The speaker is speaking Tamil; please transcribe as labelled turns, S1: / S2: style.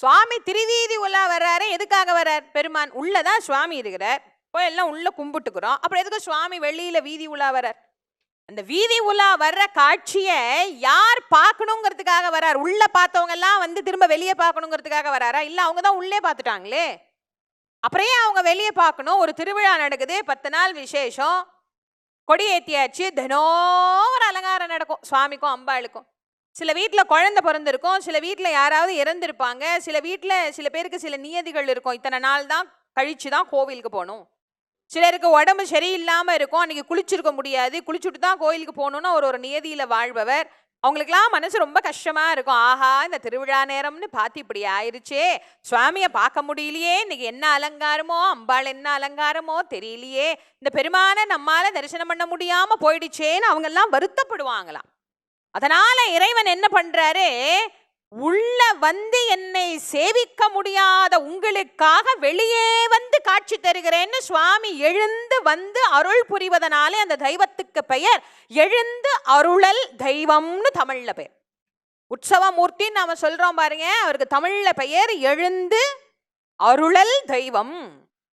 S1: சுவாமி திருவீதி உலா வர்றாரு. எதுக்காக வர்றார்? பெருமான் உள்ளதான் சுவாமி இருக்கிறார் போய் எல்லாம் உள்ள கும்பிட்டுக்கிறோம். அப்புறம் எதுக்கு சுவாமி வெளியில வீதி உலா வர்றார்? அந்த வீதி உலா வர்ற காட்சியை யார் பார்க்கணுங்கிறதுக்காக வர்றார்? உள்ள பார்த்தவங்க எல்லாம் வந்து திரும்ப வெளியே பார்க்கணுங்கிறதுக்காக வராரா இல்ல அவங்க தான் உள்ளே பார்த்துட்டாங்களே? அப்புறம் ஏன் அவங்க வெளியே பார்க்கணும்? ஒரு திருவிழா நடக்குது. பத்து நாள் விசேஷம். கொடி ஏற்றியாச்சு தினம் ஒரு அலங்காரம் நடக்கும். சுவாமிக்கும் அம்பாளுக்கும். சில வீட்டில் குழந்தை பிறந்திருக்கும் சில வீட்டில் யாராவது இறந்திருப்பாங்க சில வீட்டில் சில பேருக்கு சில நியதிகள் இருக்கும். இத்தனை நாள் தான் கழிச்சு தான் கோவிலுக்கு போகணும். சிலருக்கு உடம்பு சரியில்லாமல் இருக்கும். அன்னைக்கு குளிச்சிருக்க முடியாது. குளிச்சுட்டு தான் கோயிலுக்கு போகணுன்னு ஒரு ஒரு நியதியில் வாழ்பவர். அவங்களுக்கெல்லாம் மனசு ரொம்ப கஷ்டமா இருக்கும். ஆஹா இந்த திருவிழா நேரம்னு பார்த்து இப்படி ஆயிருச்சே. சுவாமியை பார்க்க முடியலையே. இன்னைக்கு என்ன அலங்காரமோ அம்பாள் என்ன அலங்காரமோ தெரியலையே. இந்த பெருமானை நம்மால தரிசனம் பண்ண முடியாமல் போயிடுச்சேன்னு அவங்கெல்லாம் வருத்தப்படுவாங்களாம். அதனால இறைவன் என்ன பண்றாரு? உள்ள வந்து என்னை சேவிக்க முடியாத உங்களுக்காக வெளியே வந்து காட்சி தருகிறேன்னு சுவாமி எழுந்து வந்து அருள் புரிவதனாலே அந்த தெய்வத்துக்கு பெயர் எழுந்து அருளல் தெய்வம்னு தமிழ்ல பெயர் உற்சவமூர்த்தின்னு நாம சொல்றோம் பாருங்க அவருக்கு தமிழ்ல பெயர் எழுந்து அருளல் தெய்வம்.